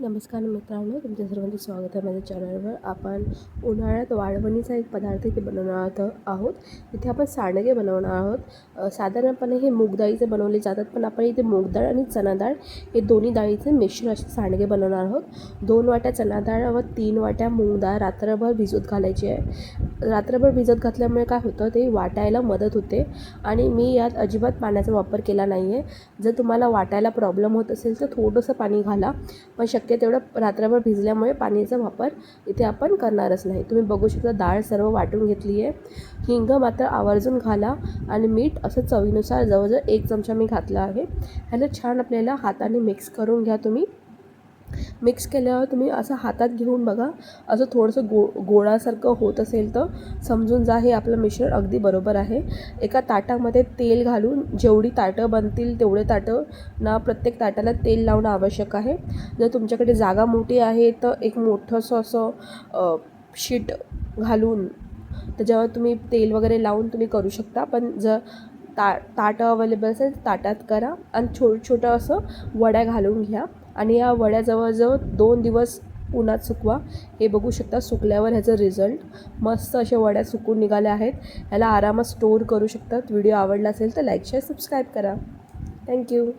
नमस्कार मित्रांनो तुमच्या सर्वांचं स्वागत आहे माझ्या चॅनलवर. आपण उन्हाळ्यात वाळवणीचा एक पदार्थ इथे बनवणार आहोत- आहोत. इथे आपण सांडगे बनवणार आहोत. साधारणपणे हे मूगडाळीचे बनवले जातात पण आपण इथे मूगडाळ आणि चणा डाळ हे दोन्ही डाळीचे मिश्र असे सांडगे बनवणार आहोत. दोन वाट्या चणा डाळ व तीन वाट्या मूग डाळ रात्रभर भिजत घालायची आहे. रात्रभर भिजत घातल्यामुळे काय होतं ते वाटायला मदत होते आणि मी यात अजिबात पाण्याचा वापर केला नाही आहे जर तुम्हाला वाटायला प्रॉब्लेम होत असेल तर थोडंसं पाणी घाला. पण शक्य तेवढं रात्रभर भिजल्यामुळे पाण्याचा वापर इथे आपण करणारच नाही. तुम्ही बघू शकता डाळ सर्व वाटून घेतली आहे हिंग मात्र आवर्जून घाला आणि मीठ असं चवीनुसार जवळजवळ एक चमचा मी घातला आहे. ह्याला छान आपल्याला हाताने मिक्स करून घ्या तुम्ही. मिक्स केल्यावर तुम्ही असं हातात घेऊन बघा. असं थोडंसं गो गोळासारखं होत असेल तर समजून जा हे आपलं मिश्रण अगदी बरोबर आहे. एका ताटामध्ये तेल घालून जेवढी ताटं बनतील तेवढे ताटं ना प्रत्येक ताटाला तेल लावणं आवश्यक आहे. जर तुमच्याकडे जागा मोठी आहे तर एक मोठंसं असं शीट घालून त्याच्यावर तुम्ही तेल वगैरे लावून तुम्ही करू शकता. पण जर ता ताटं अवेलेबल असेल तर ताटात करा. आणि छोटं छोटं असं वड्या घालून घ्या. आणि या वड्या जवळजवळ दोन दिवस उन्हात सुकवा. हे बघू शकता सुकल्यावर ह्याचा रिझल्ट मस्त अशा वड्या सुकून निघाल्या आहेत. ह्याला आरामात स्टोअर करू शकतात. व्हिडिओ आवडला असेल तर लाईक शेअर सबस्क्राईब करा. Thank you